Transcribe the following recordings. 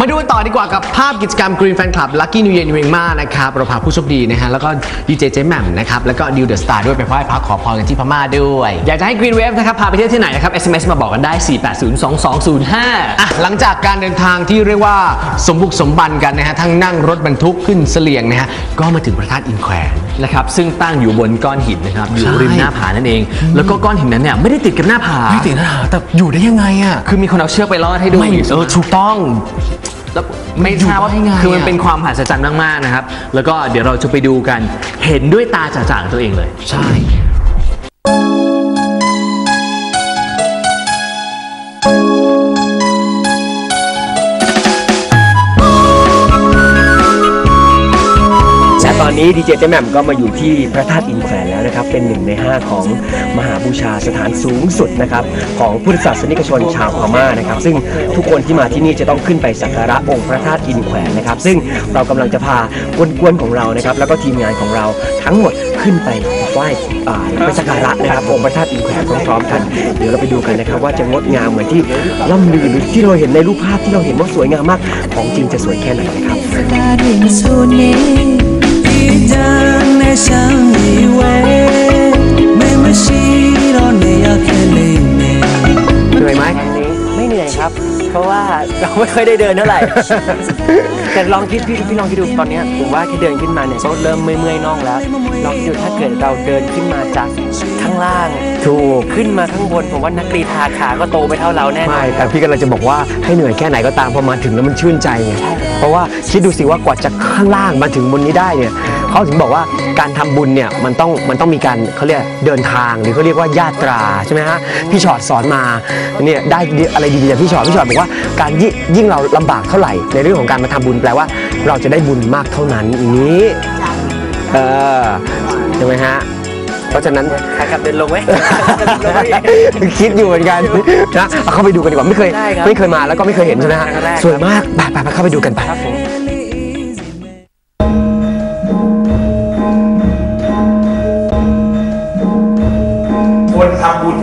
มาดูกันต่อดีกว่ากับภาพกิจกรรม Green Fan Club Lucky New Year New Ring มานะครับเราพาผู้โชคดีนะฮะแล้วก็ดีเจเจแหม่มนะครับแล้วก็ดิวเดอะสตาร์ด้วยไปไหว้พระขอพรกันที่พม่าด้วย อยากจะให้ Green Wave นะครับพาไปเที่ยวที่ไหนนะครับ SMS มาบอกกันได้ 4802205 อะ หลังจากการเดินทางที่เรียกว่าสมบุกสมบันกันนะฮะทั้งนั่งรถบรรทุกขึ้นเสลียงนะฮะก็มาถึงพระธาตุอินแขวนนะครับซึ่งตั้งอยู่บนก้อนหินนะครับอยู่ใช่ริมหน้าผานั่นเอง แล้วก็ก้อนหินนั้นเนี่ยไม่ได้ติดกับหน้าผาไม่ติดนะฮะแต่อยู่ได้ยังไงอะคือมีคนเอาเชือกไปลอดให้ดูไม่อยู่เออถูกต้อง แล้วไม่ทราบว่าอยู่ได้ไงคือมันอะเป็นความมหัศจรรย์มากๆนะครับ แล้วก็เดี๋ยวเราจะไปดูกันเห็นด้วยตาจ่าๆตัวเองเลย ใช่และตอนนี้ดีเจเจแหม่มก็มาอยู่ที่พระธาตุอินแเป็นหนึ่งใน 5 ของมหาบูชาสถานสูงสุดนะครับของพุทธศาสนิกชนชาวพม่านะครับ ซึ่งทุกคนที่มาที่นี่จะต้องขึ้นไปสักการะองค์พระธาตุอินแขวนนะครับ ซึ่งเรากำลังจะพากวนๆของเรานะครับ แล้วก็ทีมงานของเราทั้งหมดขึ้นไปไหว้ไปสักการะนะครับองค์พระธาตุอินแขวนพร้อมๆกัน เดี๋ยวเราไปดูกันนะครับ ว่าจะงดงามเหมือนที่ล่ำลือหรือที่เราเห็นในรูปภาพที่เราเห็นว่าสวยงามมาก ของจริงจะสวยแค่ไหนนะครับ down as I way. เพราะว่าเราไม่ค่อยได้เดินเท่าไหร่ แต่ลองคิดพี่พี่ลองคิดดูตอนเนี้ยผมว่าแค่เดินขึ้นมาเนี่ยก็เริ่มเมื่อยๆน่องแล้วลองคิดดูถ้าเกิดเราเดินขึ้นมาจากข้างล่าง ถูกขึ้นมาข้างบนผมว่านักกรีฑาขาก็โตไม่เท่าเราแน่นอนไม่แต่พี่กำลังจะบอกว่าให้เหนื่อยแค่ไหนก็ตามพอมาถึงแล้วมันชื่นใจไงเพราะว่าคิดดูสิว่ากว่าจะข้างล่างมาถึงบนนี้ได้เนี่ย เขาถึงบอกว่าการทำบุญเนี่ยมันต้องมันต้องมีการเขาเรียกเดินทางหรือเขาเรียกว่าญาตราใช่ไหมฮะพี่ชอดสอนมาเนี่ยได้อะไรดีๆจากพี่ชอดพี่ชอดบอกว่าการยิ่งยิ่งเราลำบากเท่าไหร่ ในเรื่องของการมาทำบุญแปลว่า เราจะได้บุญมากเท่านั้นอย่างนี้เออใช่ไหมฮะเพราะฉะนั้นขากลับเดินลงไหมคิดอยู่เหมือนกันนะเอาเข้าไปดูกันดีกว่าไม่เคยได้ครับไม่เคยมาแล้วก็ไม่เคยเห็นใช่ไหมฮะครั้งแรกสวยมากไปไปไปเข้าไปดูกันไป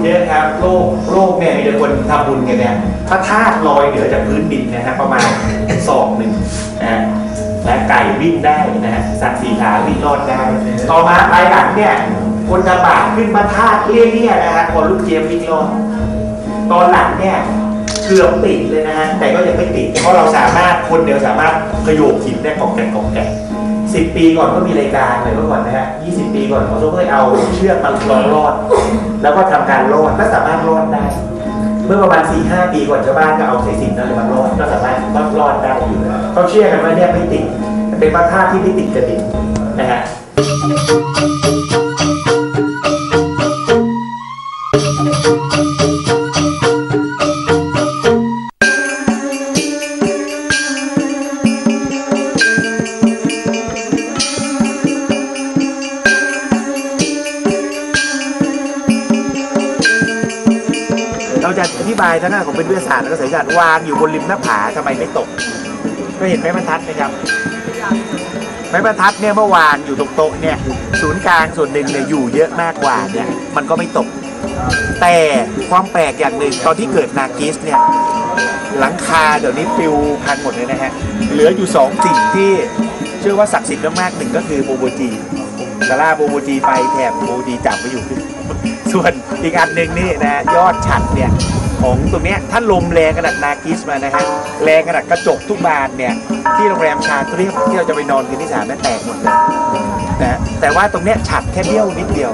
ทำบุญเยครับโลกโลกเนี่ยมีแต่คนทำบุญกันเนี่ยพระธาตุลอยเหนือจากพื้นดินนะฮะประมาณศอกหนึ่งนะฮะและไก่วิ่งได้นะฮะสัตว์สีขาวิ่งรอดได้ต่อมาภายหลังเนี่ยคนทำบาปขึ้นพระธาตุเลี่ยๆนะฮะคนลูกเจี๊ยบวิ่งรอดตอนหลังเนี่ยเกือบติดเลยนะฮะแต่ก็ยังไม่ติดเพราะเราสามารถคนเดียวสามารถขยโยกหินได้กองแกงกองแกงสิบปีก่อนก็มีรายการเลยเมื่อก่อนนะฮะยี่สิบปีก่อนหมอโซ่เคยเอาเชือกมาลองรอด แล้วก็ทำการรอดก็สามารถรอดได้ เมื่อประมาณ4ี่ห้าปีก่อนชาวบ้านก็เอาสายสิญจนนั่นเลยมารอดก็สามารถรอดได้อยู่เขาเชื่อกันว่าเนี่ยไม่ติดเป็นพระธาตุที่ไม่ติดกระดิ่งนะฮะ ทางด้านของเป็นวิทยาศาสตร์แล้วก็ศิลศาสตร์วางอยู่บนริมหน้าผาทำไมไม่ตก ก็เห็นไม้บรรทัดไหมครับไม้บรรทัดเนี่ยเมื่อวานอยู่ตรงโต๊ะเนี่ยศูนย์กลางส่วนหนึ่งเนี่ยอยู่เยอะมากกว่าเนี่ยมันก็ไม่ตก แต่ความแปลกอย่างหนึ่งตอนที่เกิดนากิสเนี่ยหลังคาเดี๋ยวนี้ปิวพังหมดเลยนะฮะเหลืออยู่สองสิ่งที่เชื่อว่าศักดิ์สิทธิ์มากๆหนึ่งก็คือโบโบจีกาล่าโบโบจีไปแถบโบโบจีจับไว้อยู่ ส่วนอีกอันหนึ่งนี่นะยอดฉัดเนี่ย ของตรงเนี้ยถ้าลมแรงขนาดนากิสมานะฮะแรงขนาดกระจกทุกบานเนี่ยที่โรงแรมชาเรียบที่เราจะไปนอนคืนที่สามนั่นแตกหมดเลยนะแต่ว่าตรงเนี้ยฉัดแค่เบี้ยวนิดเดียว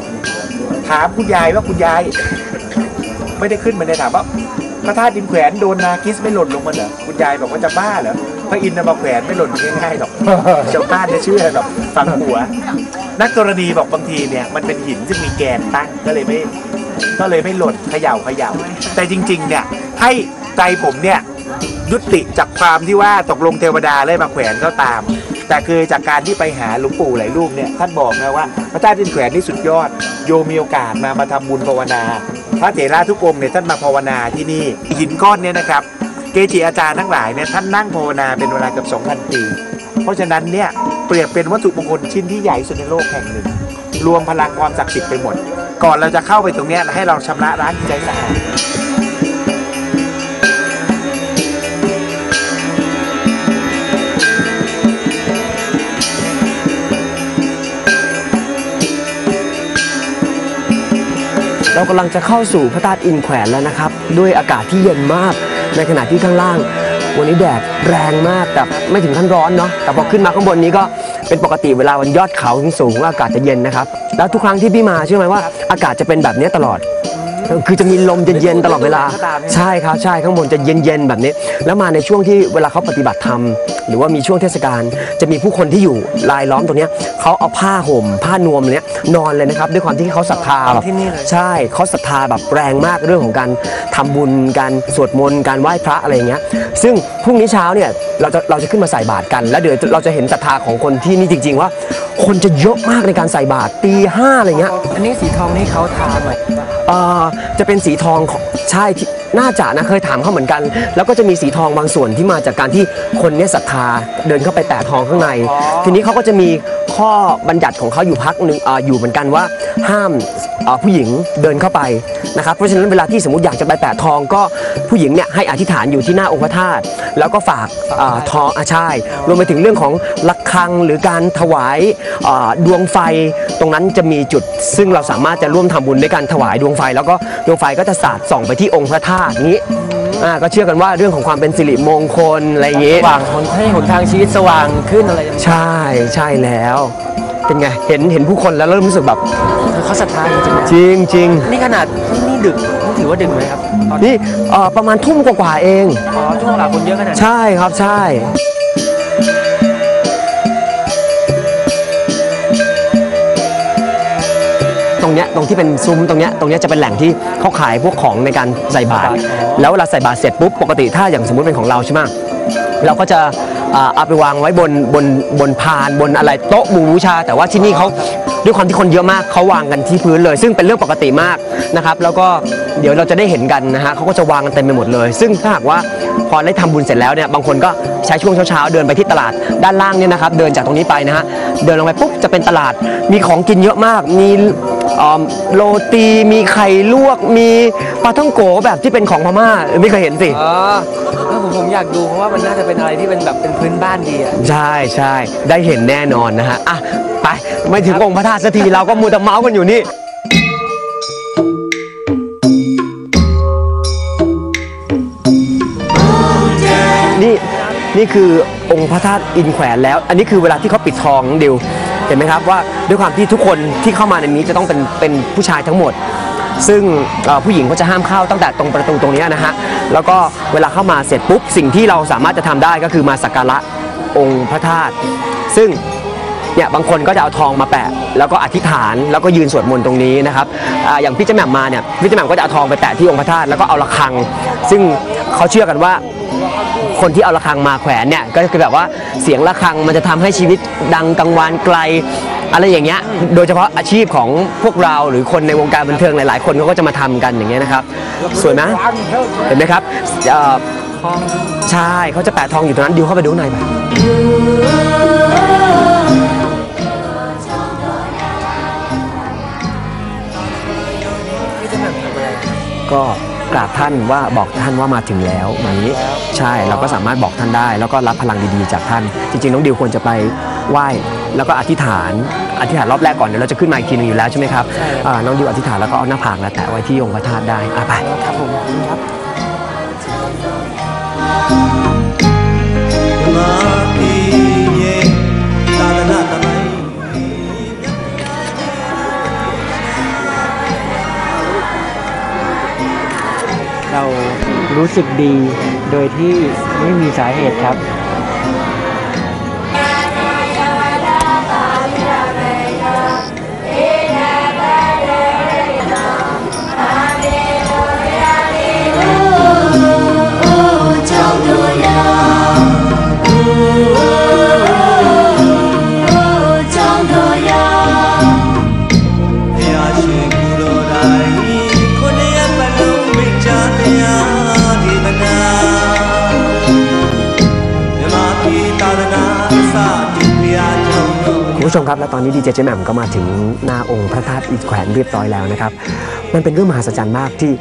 ถามคุณยายว่าคุณยาย ไม่ได้ขึ้นมาเลยถามว่าพระธาตุดินแขวนโดนนากิสไม่หล่นลงมาเหรอคุณยายบอกว่าจะบ้าเหรอพระอินทร์เอามาแขวนไม่หล่นง่ายๆหรอกชาวบ้านจะเชื่อหรอกฟังหัว นักกรณีบอกบางทีเนี่ยมันเป็นหินซึ่งมีแกนตั้งก็เลยไม่ ก็เลยไม่หล่นเขย่าเขย่าแต่จริง ๆ เนี่ยให้ใจผมเนี่ยยุติจากความที่ว่าตกลงเทวดาเลยมาแขวนก็ตาม แต่คือจากการที่ไปหาหลวงปู่หลายรูปเนี่ยท่านบอกนะว่าพระธาตุดินแขวนนี่สุดยอด โยมมีโอกาสมามาทำบุญภาวนา พระเถระทุกองค์เนี่ยท่านมาภาวนาที่นี่หินก้อนเนี่ยนะครับ เกจิอาจารย์ทั้งหลายเนี่ยท่านนั่งภาวนาเป็นเวลาเกือบ2,000 ปี เพราะฉะนั้นเนี่ยเปรียบเป็นวัตถุมงคลชิ้นที่ใหญ่ที่สุดในโลกแห่งหนึ่ง รวมพลังความศักดิ์สิทธิ์ไปหมด ก่อนเราจะเข้าไปตรงนี้ให้เราชำระร้านใจสะอาดเรากำลังจะเข้าสู่พระธาตุอินแขวนแล้วนะครับ ด้วยอากาศที่เย็นมากในขณะที่ข้างล่าง วันนี้แดดแรงมากแต่ไม่ถึงขั้นร้อนเนาะแต่พอขึ้นมาข้างบนนี้ก็ เป็นปกติเวลาวันยอดเขาสูงๆอากาศจะเย็นนะครับ แล้วทุกครั้งที่พี่มาเชื่อไหมว่าอากาศจะเป็นแบบนี้ตลอด คือจะมีลมเย็นๆตลอดเวลา ใช่ครับใช่ข้างบนจะเย็นๆแบบนี้ แล้วมาในช่วงที่เวลาเขาปฏิบัติธรรมหรือว่ามีช่วงเทศกาลจะมีผู้คนที่อยู่รายล้อมตรงเนี้ยเขาเอาผ้าห่ม ผ้านวมเนี้ยนอนเลยนะครับ ด้วยความที่เขาศรัทธาแบบที่นี่เลยใช่เขาศรัทธาแบบแรงมากเรื่องของการทำบุญการสวดมนต์การไหว้พระอะไรอย่างเงี้ย ซึ่งพรุ่งนี้เช้าเนี่ยเราจะเราจะขึ้นมาใส่บาตรกัน แล้วเดี๋ยวเราจะเห็นศรัทธาของคนที่นี่จริง ๆ ว่า คนจะเยอะมากในการใส่บาตรตีห้าอะไรเงี้ย อันนี้สีทองนี่เขาทาใหม่ เอ่อจะเป็นสีทองของใช่ที่ น่าจะนะเคยถามเขาเหมือนกัน แล้วก็จะมีสีทองบางส่วนที่มาจากการที่คนเนี้ศรัทธาเดินเข้าไปแตะทองข้างใน ทีนี้เขาก็จะมีข้อบัญญัติของเขาอยู่พักหนึ่งอออยู่เหมือนกันว่าห้ามเอ่อผู้หญิงเดินเข้าไปนะครับเพราะฉะนั้นเวลาที่สมมติอยากจะไปแตะทองก็ผู้หญิงเนี่ยให้อธิษฐานอยู่ที่หน้าองค์พระธาตุแล้วก็ฝากเอ่อทองอาชายรวมไปถึงเรื่องของระฆังหรือการถวายเอ่อดวงไฟตรงนั้นจะมีจุด ซึ่งเราสามารถจะร่วมทำบุญด้วยการถวายดวงไฟ แล้วก็ดวงไฟก็จะสาดส่องไปที่องค์พระธาตุนี้อ่าก็เชื่อกันว่าเรื่องของความเป็นสิริมงคลอะไรอย่างงี้ สว่างหนให้หนทางชีวิตสว่างขึ้นอะไรอย่างเงี้ยใช่ใช่แล้ว เป็นไง เห็นเห็นผู้คนแล้วเริ่มรู้สึกแบบ เขาศรัทธาจริงๆนะจริงจริงนี่ขนาดที่นี่ดึกนี่ถือว่าดึกไหมครับตอนนี่เอ่อประมาณทุ่มกว่าๆเอง อ๋อช่วงเวลาคนเยอะขนาดนี้ ใช่ครับใช่ ตรงเนี้ยตรงที่เป็นซุ้มตรงเนี้ยตรงเนี้ยจะเป็นแหล่งที่เขาขายพวกของในการใส่บาตรแล้วเวลาใส่บาตรเสร็จปุ๊บปกติถ้าอย่างสมมติเป็นของเราใช่ไหมเราก็จะอ่าเอาไปวางไว้บนบนบนพานบนอะไรโต๊ะหมู่บูชา แต่ว่าที่นี่เขาด้วยความที่คนเยอะมากเขาวางกันที่พื้นเลย ซึ่งเป็นเรื่องปกติมากนะครับ แล้วก็เดี๋ยวเราจะได้เห็นกันนะฮะเขาก็จะวางกันเต็มไปหมดเลย ซึ่งถ้าหากว่าพอได้ทำบุญเสร็จแล้วเนี่ยบางคนก็ใช้ช่วงเช้าๆเดินไปที่ตลาดด้านล่างเนี่ยนะครับเดินจากตรงนี้ไปนะฮะเดินลงไปปุ๊บจะเป็นตลาดมีของกินเยอะมาก มีเอ่อโรตีมีไข่ลวกมีปลาท่องโกแบบที่เป็นของพม่าไม่เคยเห็นสิอ๋อเออผมผมอยากดูเพราะว่ามันน่าจะเป็นอะไรที่เป็นแบบเป็นพื้นบ้านดีอะใช่ใช่ได้เห็นแน่นอนนะฮะอะไปไม่ถึงองค์พระธาตุสักทีเราก็มูแต่เมาส์กันอยู่นี่ นี่นี่คือองค์พระธาตุอินแขวนแล้ว อันนี้คือเวลาที่เขาปิดทองน้องดิวเห็นไหมครับว่าด้วยความที่ทุกคนที่เข้ามาในนี้จะต้องเป็นเป็นผู้ชายทั้งหมด ซึ่งเอ่อผู้หญิงก็จะห้ามเข้าตั้งแต่ตรงประตูตรงนี้นะฮะแล้วก็เวลาเข้ามาเสร็จปุ๊บสิ่งที่เราสามารถจะทำได้ก็คือมาสักการะองค์พระธาตุซึ่ง เนี่ยบางคนก็จะเอาทองมาแปะ แล้วก็อธิษฐานแล้วก็ยืนสวดมนต์ตรงนี้นะครับอาอย่างพี่เจาแหม่มมาเนี่ยพี่เจาแหม่มก็จะเอาทองไปแปะที่องค์พระธาตุแล้วก็เอาระฆัง ซึ่งเขาเชื่อกันว่า คนที่เอาระฆังมาแขวนเนี่ยก็คือแบบว่าเสียงระฆังมันจะทำให้ชีวิตดังกังวานไกล อะไรอย่างเงี้ยโดยเฉพาะอาชีพของพวกเราหรือคนในวงการบันเทิงหลาย ๆ คนเขาก็จะมาทำกันอย่างเงี้ยนะครับสวยไหมเห็นไหมครับใช่เขาจะแปะทองอยู่ตรงนั้นดิวเข้าไปดูหน่อยไปก็ กราบท่านว่าบอกท่านว่ามาถึงแล้วอย่างนี้ใช่เราก็สามารถบอกท่านได้ แล้วก็รับพลังดีๆจากท่าน จริงๆ น้องดิวควรจะไปไหว้แล้วก็อธิษฐานอธิษฐานรอบแรกก่อนเดี๋ยวเราจะขึ้นมาอีกทีหนึงอยู่แล้วใช่ไหมครับอ่าน้องดิวอธิษฐานแล้วก็เอาหน้าผากแล้วแตะไว้ที่องค์พระธาตุได้อะไปครับผมครับ รู้สึกดี โดยที่ไม่มีสาเหตุครับ ผู้ชมครับและตอนนี้ดีเจเจแหม่มก็มาถึงหน้าองค์พระธาตุอิฐแขวนเรียบร้อยแล้วนะครับ มันเป็นเรื่องมหัศจรรย์มากที่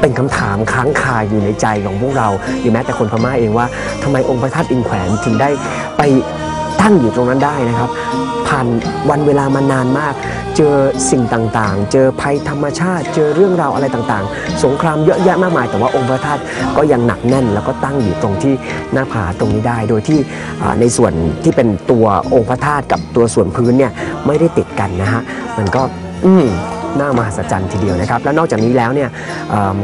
เป็นคำถามค้างคาอยู่ในใจของพวกเราหรือแม้แต่คนพม่าเองว่าทำไมองค์พระธาตุอินแขวนถึงได้ไปตั้งอยู่ตรงนั้นได้นะครับ ผ่านวันเวลามานานมาก เจอสิ่งต่างๆ เจอภัยธรรมชาติ เจอเรื่องราวอะไรต่างๆ สงครามเยอะแยะมากมาย แต่ว่าองค์พระธาตุก็ยังหนักแน่น แล้วก็ตั้งอยู่ตรงที่หน้าผาตรงนี้ได้ โดยที่ในส่วนที่เป็นตัวองค์พระธาตุกับตัวส่วนพื้นเนี่ยไม่ได้ติดกันนะฮะ มันก็ อืม น่ามหัศจรรย์ทีเดียวนะครับ และนอกจากนี้แล้วเนี่ย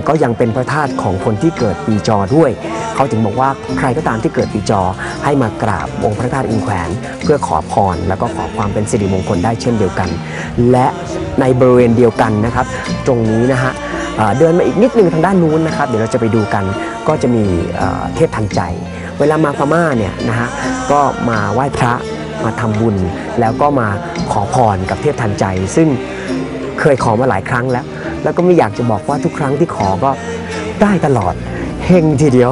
ก็ยังเป็นพระธาตุของคนที่เกิดปีจอด้วย เขาถึงบอกว่าใครก็ตามที่เกิดปีจอให้มากราบองค์พระธาตุอินแขวนเพื่อขอพร แล้วก็ขอความเป็นสิริมงคลได้เช่นเดียวกัน และในบริเวณเดียวกันนะครับ ตรงนี้นะฮะเดินมาอีกนิดนึงทางด้านนู้นนะครับ เดี๋ยวเราจะไปดูกันก็จะมีเทพทันใจ เวลามาพม่าเนี่ยนะฮะก็มาไหว้พระมาทำบุญ แล้วก็มาขอพรกับเทพทันใจ ซึ่ง เคยขอมาหลายครั้งแล้ว แล้วก็ไม่อยากจะบอกว่าทุกครั้งที่ขอก็ได้ตลอดเฮงทีเดียว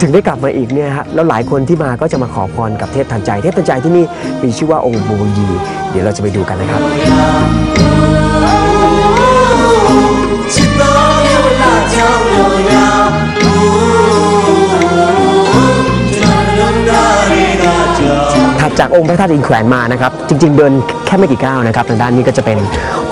ถึงได้กลับมาอีกเนี่ยฮะแล้วหลายคนที่มาก็จะมาขอพรกับเทพทันใจ เทพทันใจที่นี่มีชื่อว่าองค์บูยี เดี๋ยวเราจะไปดูกันนะครับถัดจา กองค์พระธาตุอินแขวนมานะครับ จริง ๆ เดินแค่ไม่กี่ก้าวนะครับทางด้านนี้ก็จะเป็น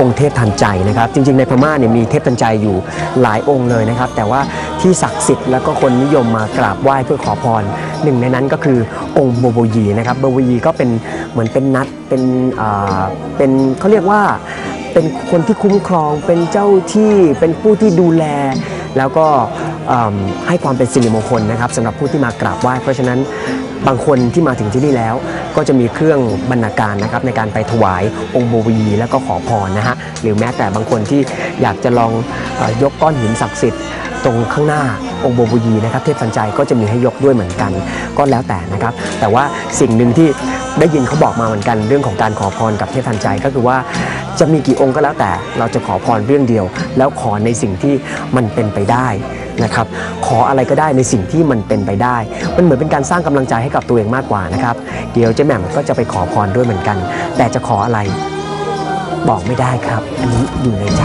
องค์เทพทันใจนะครับ จริง ๆ ในพม่าเนี่ยมีเทพทันใจอยู่หลายองค์เลยนะครับ แต่ว่าที่ศักดิ์สิทธิ์แล้วก็คนนิยมมากราบไหว้เพื่อขอพรหนึ่งในนั้นก็คือองค์โบโบยีนะครับโบโบยีก็เป็นเหมือนเป็นนัดเป็นอ่าเป็นเขาเรียกว่า เป็นคนที่คุ้มครอง เป็นเจ้าที่เป็นผู้ที่ดูแล แล้วก็ให้ความเป็นสิริมงคลนะครับสำหรับผู้ที่มากราบไหว้เพราะฉะนั้นบางคนที่มาถึงที่นี่แล้ว ก็จะมีเครื่องบรรณาการนะครับในการไปถวายองค์โบวีแล้วก็ขอพรนะฮะหรือแม้แต่บางคนที่อยากจะลองอยกก้อนหินศักดิ์สิทธิ์ตรงข้างหน้าองค์โบวยีนะครับเทพสัญใจก็จะมีให้ยกด้วยเหมือนกัน ก็แล้วแต่นะครับ แต่ว่าสิ่งหนึ่งที่ได้ยินเขาบอกมาเหมือนกัน เรื่องของการขอพรกับเทพทันใจก็คือว่า จะมีกี่องค์ก็แล้วแต่เราจะขอพรเรื่องเดียว แล้วขอในสิ่งที่มันเป็นไปได้นะครับขออะไรก็ได้ในสิ่งที่มันเป็นไปได้ มันเหมือนเป็นการสร้างกำลังใจให้กับตัวเองมากกว่านะครับเดี๋ยวเจ๊แหม่มก็จะไปขอพรด้วยเหมือนกัน แต่จะขออะไรบอกไม่ได้ครับ อันนี้อยู่ในใจ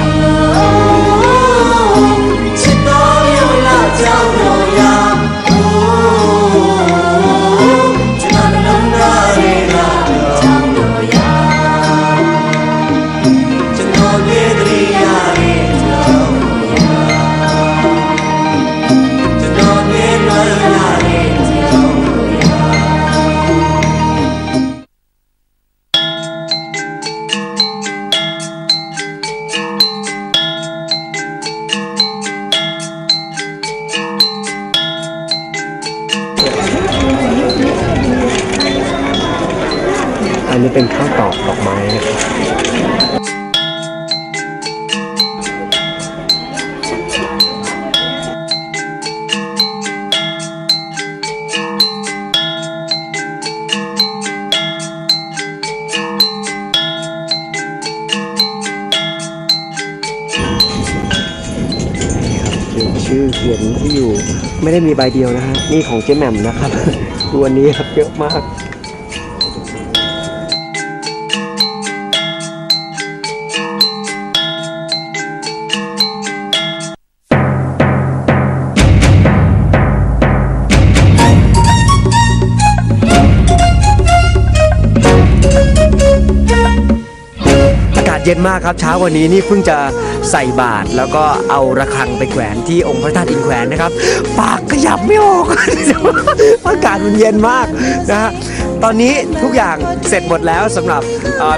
เป็นข้าวตอกดอกไม้นะครับเขียนชื่อเขียนที่อยู่ไม่ได้มีใบเดียวนะฮะนี่ของเจ๊แหม่มนะครับ ตัวนี้ครับเยอะมาก เย็นมากครับเช้าวันนี้นี่เพิ่งจะใส่บาตรแล้วก็เอาระฆังไปแขวนที่องค์พระธาตุอินแขวนนะครับ ปากขยับไม่ออกอากาศมันเย็นมากนะฮะตอนนี้ทุกอย่างเสร็จหมดแล้วสำหรับ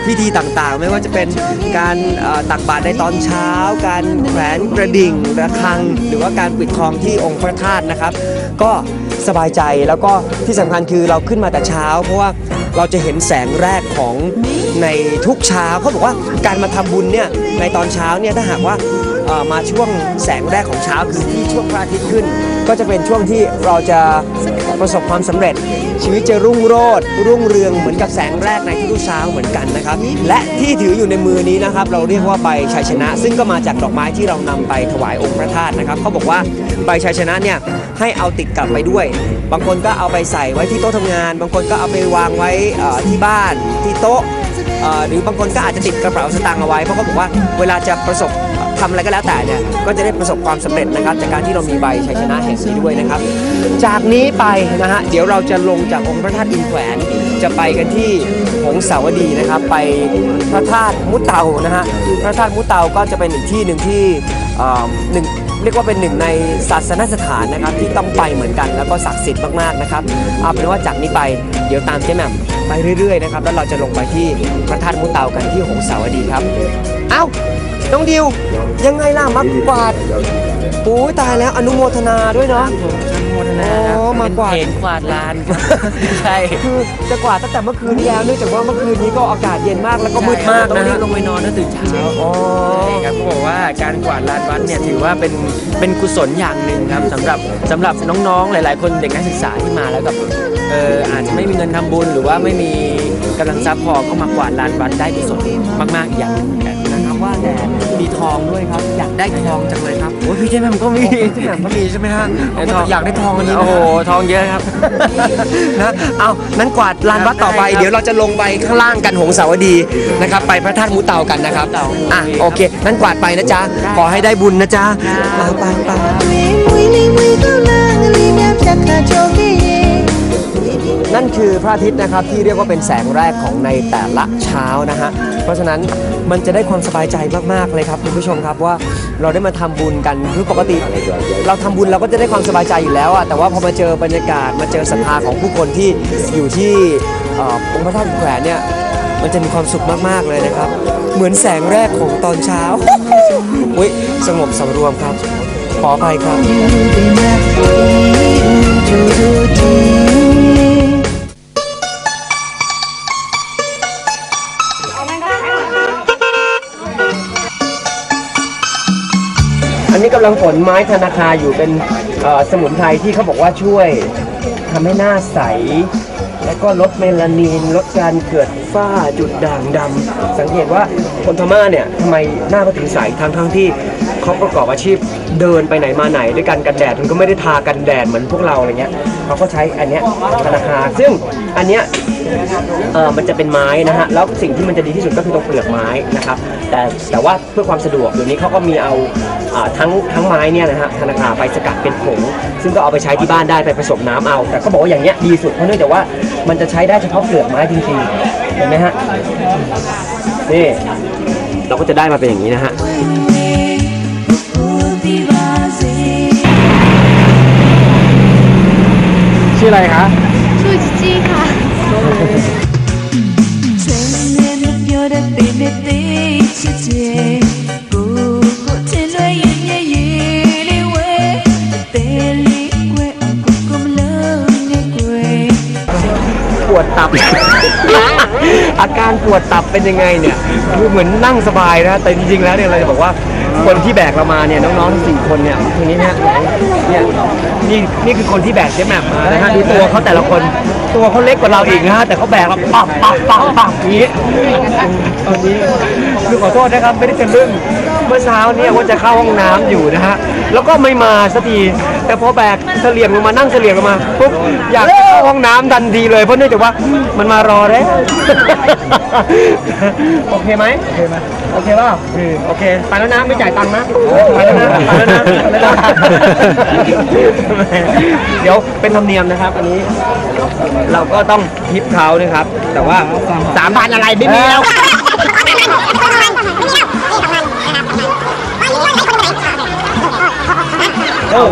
พิธีต่างๆ ไม่ว่าจะเป็นการตักบาตรในตอนเช้า การแขวนกระดิ่งระฆัง หรือว่าการปิดทองที่องค์พระธาตุนะครับ ก็สบายใจแล้วก็ที่สำคัญคือเราขึ้นมาแต่เช้า เพราะว่า เราจะเห็นแสงแรกของในทุกเช้าเขาบอกว่าการมาทำบุญเนี่ยในตอนเช้าเนี่ยถ้าหากว่ามาช่วงแสงแรกของเช้าคือที่ช่วงพระอาทิตย์ขึ้น ก็จะเป็นช่วงที่เราจะประสบความสำเร็จ ชีวิตจะรุ่งโรจน์รุ่งเรืองเหมือนกับแสงแรกในทุกเช้าเหมือนกันนะครับ และที่ถืออยู่ในมือนี้นะครับ เราเรียกว่าใบชัยชนะ ซึ่งก็มาจากดอกไม้ที่เรานำไปถวายองค์พระธาตุนะครับเขาบอกว่า ใบชัยชนะเนี่ยให้เอาติดกลับไปด้วย บางคนก็เอาไปใส่ไว้ที่โต๊ะทำงาน บางคนก็เอาไปวางไว้ที่บ้านที่โต๊ะหรือบางคนก็อาจจะติดกระเป๋าสตางค์เอาไว้เพราะเขาบอกว่าเวลาจะประสบทำอะไรก็แล้วแต่เนี่ยก็จะได้ประสบความสำเร็จนะครับ จากการที่เรามีใบชัยชนะแห่งนี้ด้วยนะครับ จากนี้ไปนะฮะเดี๋ยวเราจะลงจากองค์พระธาตุอินแขวนจะไปกันที่หงสาวดีนะครับ ไปพระธาตุมุเตานะฮะพระธาตุมุเตาก็จะเป็นอีกที่หนึ่งที่หนึ่ง เรียกว่าเป็นหนึ่งในศาสนสถานนะครับที่ต้องไปเหมือนกันแล้วก็ศักดิ์สิทธิ์มากๆนะครับเอาเป็นว่าจากนี้ไปเดี๋ยวตามเจ๊แหม่มไปเรื่อยๆนะครับแล้วเราจะลงไปที่พระธาตุมุเตากันที่หงสาวดีครับ เอ้า น้องดิว ยังไงล่ะมักกวาดโอ้ยตายแล้วอนุโมทนาด้วยเนาะโมทนาครับอ๋อมากวาดเห็นกวาดลานใช่คือจะกวาดตั้งแต่เมื่อคืนนี้แล้วเนื่องจากว่าเมื่อคืนนี้ก็อากาศเย็นมากแล้วก็มืดมากต้องนะรีฮะบลงไปนอนถ้าตื่นเช้าอ๋อ ใช่ครับเขาบอกว่าการกวาดลานวัดเนี่ยถือว่าเป็นเป็นกุศลอย่างหนึ่งครับสำหรับสำหรับน้องๆหลาย ๆ คนเด็กนักศึกษาที่มาแล้วกับเอออาจจะไม่มีเงินทำบุญ หรือว่าไม่มีกำลังทรัพย์พอก็มากวาดลานวัดได้กุศลมากๆอีกอย่างหนึ่งเหมือนกันนะครับ ว่าแต่มีทองด้วยครับ อยากได้ทองจังเลยครับโอ้ยพี่เจแม่มก็มีเจ๊แหม่มก็มีใช่ไหมฮะอยากได้ทองอันนี้โอ้โอ้โหโหทองเยอะครับนะเอานั้นกวาดลานวัดต่อไปได้ครับเดี๋ยวเราจะลงไปข้างล่างกันหงสาวดีนะครับ ไปพระธาตุมุเตากันนะครับเตาอะโอเคนั้นกวาดไปนะจ๊ะขอให้ได้บุญนะจ๊ะไปไปไป นั่นคือพระอาทิตย์นะครับที่เรียกว่าเป็นแสงแรกของในแต่ละเช้านะฮะเพราะฉะนั้นมันจะได้ความสบายใจมากๆเลยครับคุณผู้ชมครับว่าเราได้มาทำบุญกันคือปกติ เราทำบุญเราก็จะได้ความสบายใจอยู่แล้วอะแต่ว่าพอมาเจอบรรยากาศมาเจอศรัทธาของผู้คนที่อยู่ที่องค์พระธาตุแขวนเนี่ยมันจะมีความสุขมากๆเลยนะครับ เหมือนแสงแรกของตอนเช้า อุ้ยสงบสำรวมครับ ขออภัยครับำลังฝนไม้ธนาคารอยู่เป็นสมุนไพรที่เขาบอกว่าช่วยทำให้หน้าใส และก็ลดเมลานินลดการเกิดฝ้าจุดด่างดำสังเกตว่าคนพม่าเนี่ยทำไมหน้าเขาถึงใสทั้งทั้งที่ เขาประกอบอาชีพเดินไปไหนมาไหนด้วยกันกันแดดมันก็ไม่ได้ทากันแดดเหมือนพวกเราอะไรเงี้ยเขาก็ใช้อันเนี้ยธนาคารซึ่งอันเนี้ยเออมันจะเป็นไม้นะฮะแล้วสิ่งที่มันจะดีที่สุดก็คือตรงเปลือกไม้นะครับแต่แต่ว่าเพื่อความสะดวกเดี๋ยวนี้เขาก็มีเอาอ่าทั้งทั้งไม้เนี่ยนะฮะธนาคารไปสกัดเป็นผงซึ่งก็เอาไปใช้ที่บ้านได้ไปผสมน้ำเอา แต่เขาบอกว่าอย่างเงี้ยดีสุดเพราะเนื่องจากว่ามันจะใช้ได้เฉพาะเปลือกไม้จริงๆเห็นไหมฮะนี่เราก็จะได้มาเป็นอย่างนี้นะฮะ ออะไรคะชื่อจิจี้ค่ะ ปวดตับ อาการปวดตับเป็นยังไงเนี่ยดูเหมือนนั่งสบายนะ แต่จริงๆแล้วเนี่ยเราจะบอกว่า คนที่แบกเรามาเนี่ยน้องๆทั้งสี่คนเนี่ยทีนี้นะเนี่ยนี่นี่คือคนที่แบกเจ๊แหม่มมานะฮะดูตัวเขาแต่ละคนตัวเขาเล็กกว่าเราอีกนะฮะแต่เขาแบกเราปับปับปับปับอย่างนี้ตอนนี้คือขอโทษนะครับไม่ได้เป็นเรื่องเมื่อเช้าเนี่ยว่าจะเข้าห้องน้ำอยู่นะฮะแล้วก็ไม่มาสักที แต่พอแบกเสลี่ยงลงมานั่งเสลี่ยงลงมาปุ๊บอยากเข้าห้องน้ำทันทีเลยเพราะเนื่องจากว่ามันมารอแล้ว โอเคไหมโอเคไหมโอเคเปล่าโอเคไปแล้วนะไม่จ่ายตังค์นะไปแล้วนะไปแล้วนะไปแล้วนะเดี๋ยวเป็นธรรมเนียมนะครับ อันนี้ เราก็ต้องทิปเขานะครับ แต่ว่า สามพันอะไรไม่มีแล้ว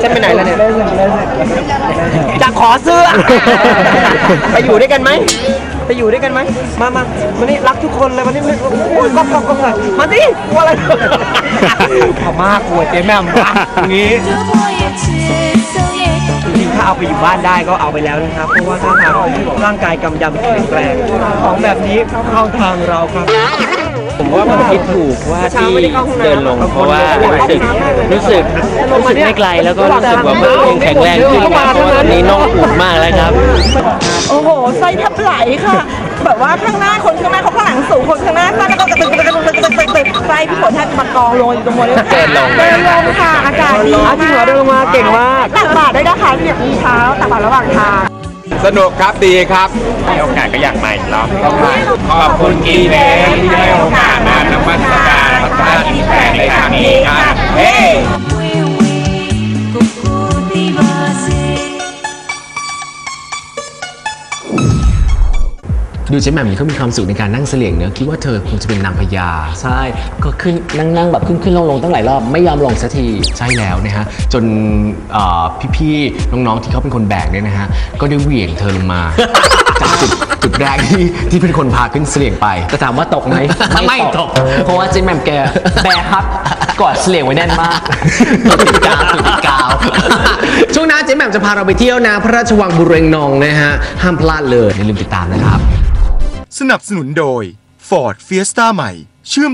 ฉันไปไหนแล้วเนี่ยจะขอเสื้อ ไปอยู่ด้วยกันไหมไปอยู่ด้วยกันไหมมามามานี่รักทุกคนเลยมานี่มาโอ้ยก๊อกก๊อกก๊อกเลยมาดิกลัวอะไรพม่ากลัวเจ๊แม่มวะอย่าง ถ้าเอาไปอยู่บ้านได้ก็เอาไปแล้วนะครับ เพราะว่าถ้าทางร่างกายกำยำแข็งแรงของแบบนี้เข้าทางเราครับ ผมว่าผมคิดถูกว่าที่เดินลงเพราะว่ารู้สึกรู้สึกรู้สึกไม่ไกลแล้วก็รู้สึกแบบว่ายังแข็งแรงขึ้นครับเพราะว่าตอนนี้น่องปูดมากแล้วครับ โอ้โหไส้แทบไหลค่ะ แบบว่าข้างหน้าคนข้างหน้าเขาข้างหลังสูงคนข้างหน้าสั้นแล้วก็กระตึกตึกตึกตึก กระตึกไส้พี่ฝนแทบจะมากองลงอยู่ตรงบนเดินลง เดินลงค่ะ อากาศดีอะจริงเหรอเดินลงมาเก่งมากตักบาตรได้นะคะเนี่ยมีเท้าตักบาตรระหว่างทาง สนุกครับดีครับให้โอกาสก็อยากมาอีกรอบขอบคุณกีเบสที่ให้โอกาสมานมัสการพระธาตุอินแฝงในครั้งนี้ครับเฮ้ ดูเจ๊แหม่มนี่เขามีความสุขในการนั่งเสลี่ยงเนอะคิดว่าเธอคงจะเป็นนางพญาใช่ก็ขึ้นนั่งนั่งแบบขึ้นขึ้นลงลงตั้งหลายรอบไม่ยอมลงสักที ใช่แล้วนะฮะจนเอ่อพี่ๆน้องๆที่เขาเป็นคนแบกเนี่ยนะฮะก็ได้เหวี่ยงเธอลงมา จากจุดจุดแรกที่ที่เป็นคนพาขึ้นเสลี่ยงไปจะถามว่าตกไหมไม่ตก เพราะว่าเจนแหม่มแกแบกครับกอดเสลี่ยงไว้แน่นมากติดกาวติดกาว ช่วงหน้าเจ๊แหม่มจะพาเราไปเที่ยวนะ พระราชวังบุเรงนองนะฮะห้ามพลาดเลยอย่าลืมติดตามนะครับ สนับสนุนโดย Ford Fiesta ใหม่เชื่อม